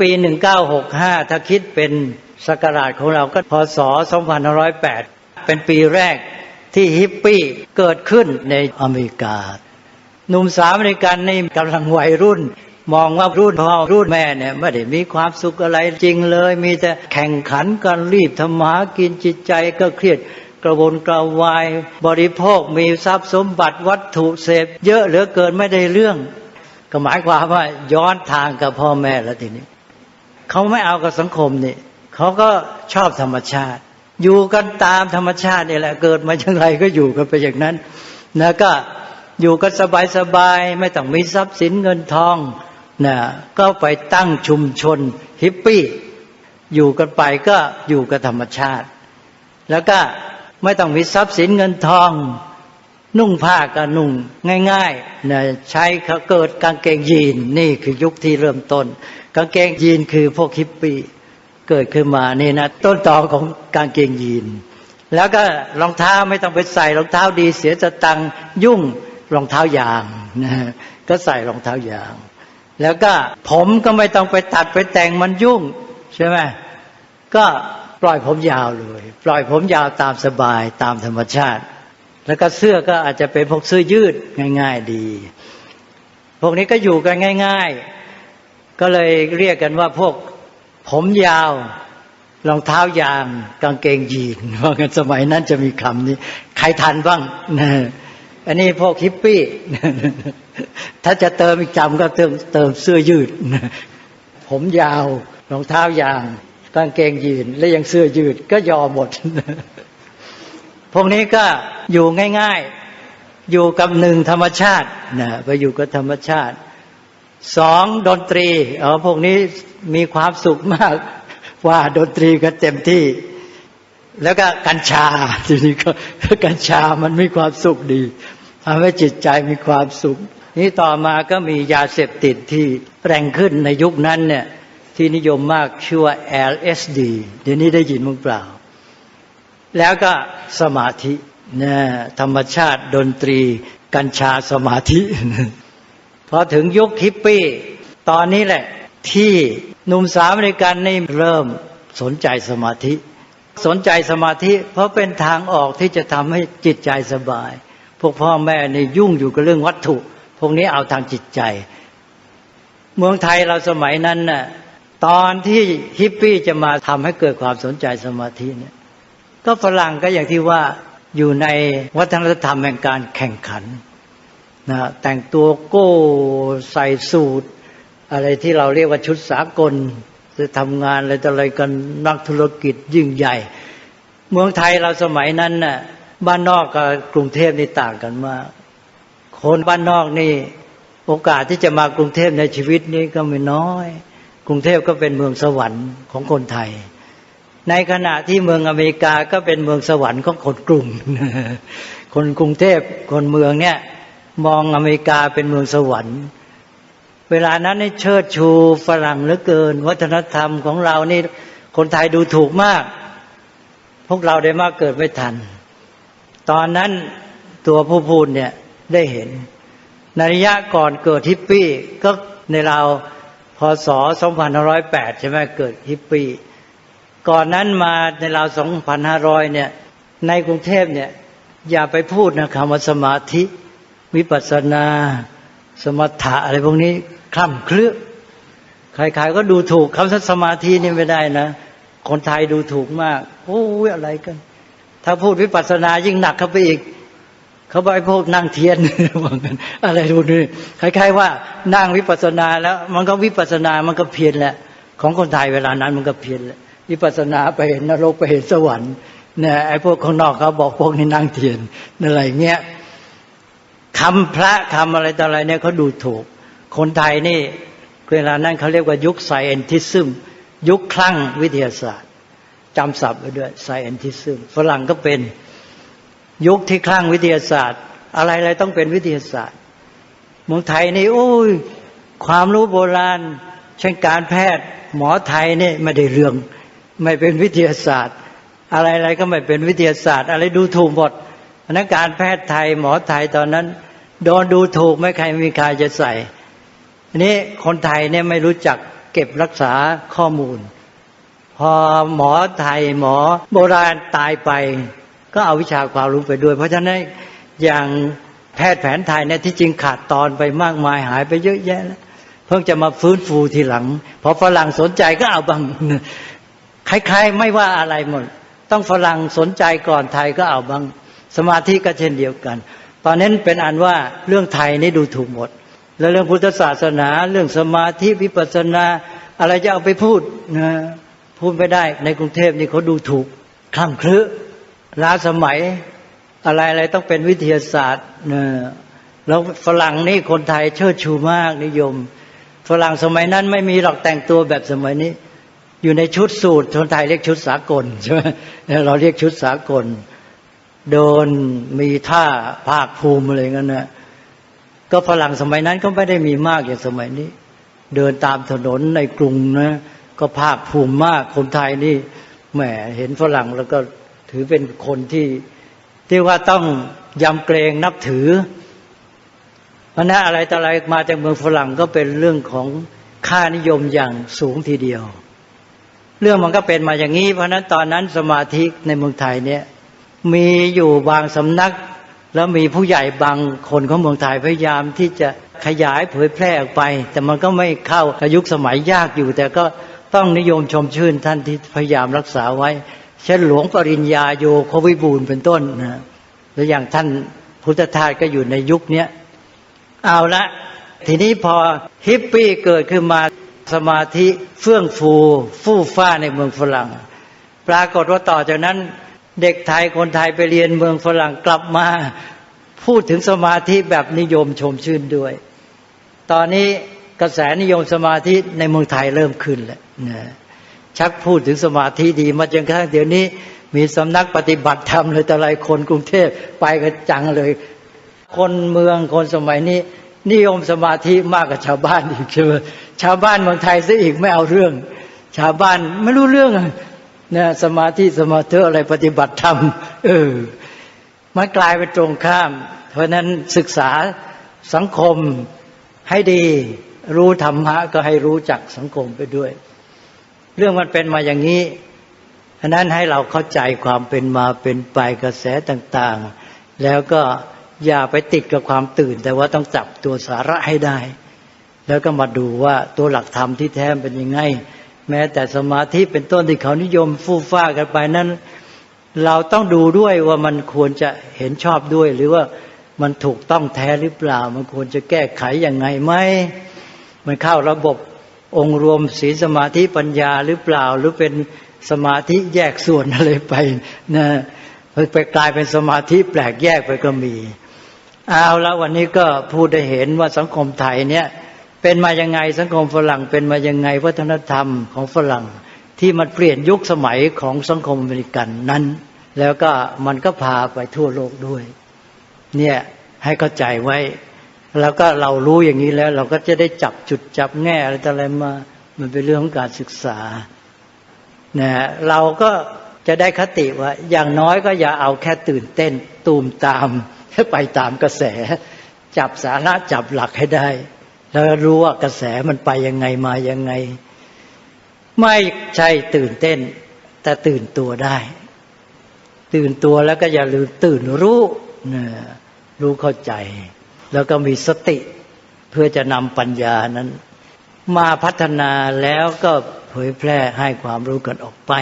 ปี 1965 ถ้าคิดเป็นศักราชของเราก็พศ 2508 เป็นปีแรกที่ฮิปปี้เกิดขึ้นในอเมริกา หนุ่มสาวอเมริกันนี่กำลังวัยรุ่น มองว่ารุ่นพ่อรุ่นแม่เนี่ยไม่ได้มีความสุขอะไรจริงเลย มีแต่แข่งขันกันรีบทำหากินจิตใจก็เครียดกระวนกระวาย บริโภคมีทรัพย์สมบัติวัตถุเสพ เยอะเหลือเกินไม่ได้เรื่อง ก็หมายความว่าย้อนทางกับพ่อแม่แล้วทีนี้ เขาไม่เอากับสังคมนี่เขาก็ชอบธรรมชาติ อยู่กันตามธรรมชาตินี่แหละเกิดมาอย่างไรก็อยู่กันไปอย่างนั้นนะก็อยู่กันสบายๆไม่ต้องมีทรัพย์สินเงินทองนะก็ไปตั้งชุมชนฮิปปี้อยู่กันไปก็อยู่กับธรรมชาติ แล้วก็ไม่ต้องมีทรัพย์สินเงินทอง นุ่งผ้าก็นุ่งง่ายๆนะใช้เขาเกิดกางเกงยีนนี่คือยุคที่เริ่มต้น กางเกงยีนคือพวกฮิปปี้เกิดขึ้นมานี่นะต้นตอของกางเกงยีน แล้วก็รองเท้าไม่ต้องไปใส่รองเท้าดีเสียจะตังยุ่งรองเท้ายางนะก็ใส่รองเท้ายาง แล้วก็ผมก็ไม่ต้องไปตัดไปแต่งมันยุ่งใช่ไหมก็ปล่อยผมยาวเลย ปล่อยผมยาวตามสบายตามธรรมชาติ แล้วก็เสื้อก็อาจจะเป็นพวกเสื้อยืดง่าย ๆดี พวกนี้ก็อยู่กันง่าย ๆ ก็เลยเรียกกันว่าพวกผมยาวรองเท้ายางกางเกงยีนว่ากันสมัยนั้นจะมีคำนี้ ใครทันบ้างนะอันนี้พวกฮิปปี้ถ้าจะเติมอีกจำก็เติมเติมเสื้อยืด ผมยาวรองเท้ายางกางเกงยีนและยังเสื้อยืดก็ยอหมด พวกนี้ก็อยู่ง่ายๆ อยู่กับหนึ่งธรรมชาตินะไปอยู่กับธรรมชาติสองดนตรีเออพวกนี้มีความสุขมากว่าดนตรีก็เต็มที่ แล้วก็กัญชาทีนี้ก็กัญชามันมีความสุขดีทำให้จิตใจมีความสุข นี่ต่อมาก็มียาเสพติดที่แรงขึ้นในยุคนั้นเนี่ยที่นิยมมากชื่อว่า LSD เดี๋ยวนี้ได้ยินมั้งเปล่า แล้วก็สมาธินะธรรมชาติดนตรี กัญชาสมาธิ พอถึงยุคฮิปปี้ ตอนนี้แหละ ที่หนุ่มสาวอเมริกันนี่เริ่มสนใจสมาธิ สนใจสมาธิ เพราะเป็นทางออกที่จะทำให้จิตใจสบาย พวกพ่อแม่นี่ยุ่งอยู่กับเรื่องวัตถุ พวกนี้เอาทางจิตใจ เมืองไทยเราสมัยนั้นน่ะตอนที่ฮิปปี้จะมาทำให้เกิดความสนใจสมาธิเนี่ย ก็ฝรั่งก็อย่างที่ว่าอยู่ในวัฒนธรรมแห่งการแข่งขันนะแต่งตัวโก้ใส่สูทอะไรที่เราเรียกว่าชุดสากลจะทำงานอะไรต่ออะไรกันนักธุรกิจยิ่งใหญ่ เมืองไทยเราสมัยนั้นน่ะบ้านนอกกับกรุงเทพนี่ต่างกันมากคนบ้านนอกนี่ โอกาสที่จะมากรุงเทพในชีวิตนี้ก็ไม่น้อย กรุงเทพก็เป็นเมืองสวรรค์ของคนไทย ในขณะที่เมืองอเมริกาก็เป็นเมืองสวรรค์ของคนกรุง คนกรุงเทพคนเมืองเนี่ย มองอเมริกาเป็นเมืองสวรรค์ เวลานั้นนี่เชิดชูฝรั่งเหลือเกิน วัฒนธรรมของเรานี่คนไทยดูถูกมาก พวกเราได้มากเกิดไม่ทัน ตอนนั้นตัวผู้พูดเนี่ยได้เห็นนระยะก่อนเกิดฮิปปี้ก็ในเราพศ 2508 ใช่ไหมเกิดฮิปปี้ ก่อนนั้นมาในราว2,500เนี่ย ในกรุงเทพเนี่ย อย่าไปพูดนะคำว่าสมาธิ วิปัสสนา สมถะอะไรพวกนี้คล่ำเคลือใครๆก็ดูถูกคำว่าสมาธินี่ไม่ได้นะ คนไทยดูถูกมาก โอ้ยอะไรกัน ถ้าพูดวิปัสสนายิ่งหนักเข้าไปอีก เขาบอกไอ้พวกนั่งเทียนว่ากันอะไรดูนี่คล้ายๆว่านั่งวิปัสสนาแล้ว มันก็วิปัสสนามันก็เพียรแหละ ของคนไทยเวลานั้นมันก็เพียรแหละ วิปัสสนาไปเห็นนรกไปเห็นสวรรค์เนี่ยไอ้พวกข้างนอกเขาบอกพวกนี้นั่งเทียนอะไรเงี้ยคำพระคำอะไรต่ออะไรเนี่ยเขาดูถูก คนไทยนี่เวลานั้นเขาเรียกว่ายุคไซเอนทิซึมยุคคลั่งวิทยาศาสตร์จำศัพท์ไว้ด้วยไซเอนทิซึมฝรั่งก็เป็นยุคที่คลั่งวิทยาศาสตร์ อะไรอะไรต้องเป็นวิทยาศาสตร์เมืองไทยนี่โอ้ยความรู้โบราณเช่นการแพทย์หมอไทยนี่ไม่ได้เรื่อง ไม่เป็นวิทยาศาสตร์ อะไรอะไรก็ไม่เป็นวิทยาศาสตร์ อะไรดูถูกหมดนักการแพทย์ไทยหมอไทยตอนนั้น โดนดูถูกไม่ใครมีใครจะใส่อันนี้คนไทยเนี่ยไม่รู้จักเก็บรักษาข้อมูล พอหมอไทยหมอโบราณตายไป ก็เอาวิชาความรู้ไปด้วย เพราะฉะนั้นอย่างแพทย์แผนไทยเนี่ยที่จริงขาดตอนไปมากมายหายไปเยอะแยะแล้วเพิ่งจะมาฟื้นฟูทีหลังพอฝรั่งสนใจก็เอาบาง คล้ายๆ ไม่ว่าอะไรหมด ต้องฝรั่งสนใจก่อนไทยก็เอาบางสมาธิก็เช่นเดียวกัน ตอนนั้นเป็นอันว่าเรื่องไทยนี่ดูถูกหมด แล้วเรื่องพุทธศาสนา เรื่องสมาธิวิปัสสนา อะไรจะเอาไปพูดนะพูดไม่ได้ ในกรุงเทพนี่เขาดูถูกคล่ำครึล้าสมัยอะไรอะไรต้องเป็นวิทยาศาสตร์นะแล้วฝรั่งนี่คนไทยเชิดชูมากนิยม ฝรั่งสมัยนั้นไม่มีหรอกแต่งตัวแบบสมัยนี้ อยู่ในชุดสูทคนไทยเรียกชุดสากลใช่ไหมเราเรียกชุดสากล โดนมีท่าภาคภูมิอะไรเงี้ยนะก็ฝรั่งสมัยนั้นก็ไม่ได้มีมากอย่างสมัยนี้ เดินตามถนนในกรุงนะก็ภาคภูมิมากคนไทยนี่แหมเห็นฝรั่งแล้วก็ถือเป็นคนที่ที่ว่าต้องยำเกรงนับถือเพราะนั้นอะไรต่ออะไรมาจากเมืองฝรั่งก็เป็นเรื่องของค่านิยมอย่างสูงทีเดียว เรื่องมันก็เป็นมาอย่างนี้ เพราะนั้นตอนนั้นสมาธิในเมืองไทยเนี่ยมีอยู่บางสำนัก แล้วมีผู้ใหญ่บางคนของเมืองไทยพยายามที่จะขยายเผยแพร่ออกไป แต่มันก็ไม่เข้ายุคสมัยยากอยู่ แต่ก็ต้องนิยมชมชื่นท่านที่พยายามรักษาไว้ เช่นหลวงปริญญาโยโควิบูลเป็นต้นนะแล้วอย่างท่านพุทธทาสก็อยู่ในยุคเนี้ยเอาละทีนี้พอฮิปปี้เกิดขึ้นมา สมาธิเฟื่องฟูฟู่ฟ้าในเมืองฝรั่ง ปรากฏว่าต่อจากนั้น เด็กไทยคนไทยไปเรียนเมืองฝรั่งกลับมาพูดถึงสมาธิแบบนิยมชมชื่นด้วย ตอนนี้กระแสนิยมสมาธิในเมืองไทยเริ่มขึ้นแล้วนะชักพูดถึงสมาธิดี มาจนกระทั่งเดี๋ยวนี้ มีสำนักปฏิบัติธรรมเลยแต่ไรคนกรุงเทพไปกันจังเลย คนเมืองคนสมัยนี้ นิยมสมาธิมากกว่าชาวบ้านอีกใช่ไหม ชาวบ้านเมืองไทยซะอีกไม่เอาเรื่อง ชาวบ้านไม่รู้เรื่องนะสมาธิสมาธิอะไรปฏิบัติธรรมเออมันกลายเป็นตรงข้าม เพราะนั้นศึกษาสังคมให้ดี รู้ธรรมะก็ให้รู้จักสังคมไปด้วย เรื่องมันเป็นมาอย่างนี้ฉะนั้นให้เราเข้าใจความเป็นมาเป็นไปกระแสต่าง ๆ แล้วก็อย่าไปติดกับความตื่น แต่ว่าต้องจับตัวสาระให้ได้ แล้วก็มาดูว่าตัวหลักธรรมที่แท้เป็นยังไง แม้แต่สมาธิเป็นต้นที่เขานิยมฟู่ฟ้ากันไปนั้น เราต้องดูด้วยว่ามันควรจะเห็นชอบด้วย หรือว่ามันถูกต้องแท้หรือเปล่า มันควรจะแก้ไขอย่างไงไหมมันเข้าระบบองค์รวมศีลสมาธิปัญญาหรือเปล่า หรือเป็นสมาธิแยกส่วนอะไรไปนะไปกลายเป็นสมาธิแปลกแยกไปก็มี เอาแล้ววันนี้ก็พูดได้เห็นว่าสังคมไทยเนี่ย เป็นมายังไงสังคมฝรั่ง เป็นมายังไงวัฒนธรรมของฝรั่ง ที่มันเปลี่ยนยุคสมัยของสังคมอเมริกันนั้น แล้วก็มันก็พาไปทั่วโลกด้วย เนี่ยให้เข้าใจไว้ แล้วก็เรารู้อย่างนี้แล้ว เราก็จะได้จับจุดจับแง่อะไรต่ออะไรมา มันเป็นเรื่องของการศึกษานะเราก็จะได้คติว่า อย่างน้อยก็อย่าเอาแค่ตื่นเต้นตูมตามไปตามกระแส จับสาระจับหลักให้ได้ แล้วรู้ว่ากระแสมันไปยังไงมายังไง ไม่ใช่ตื่นเต้น แต่ตื่นตัวได้ ตื่นตัวแล้วก็อย่าลืมตื่นรู้นะรู้เข้าใจ แล้วก็มีสติเพื่อจะนำปัญญานั้น มาพัฒนาแล้วก็เผยแพร่ให้ความรู้กันออกไป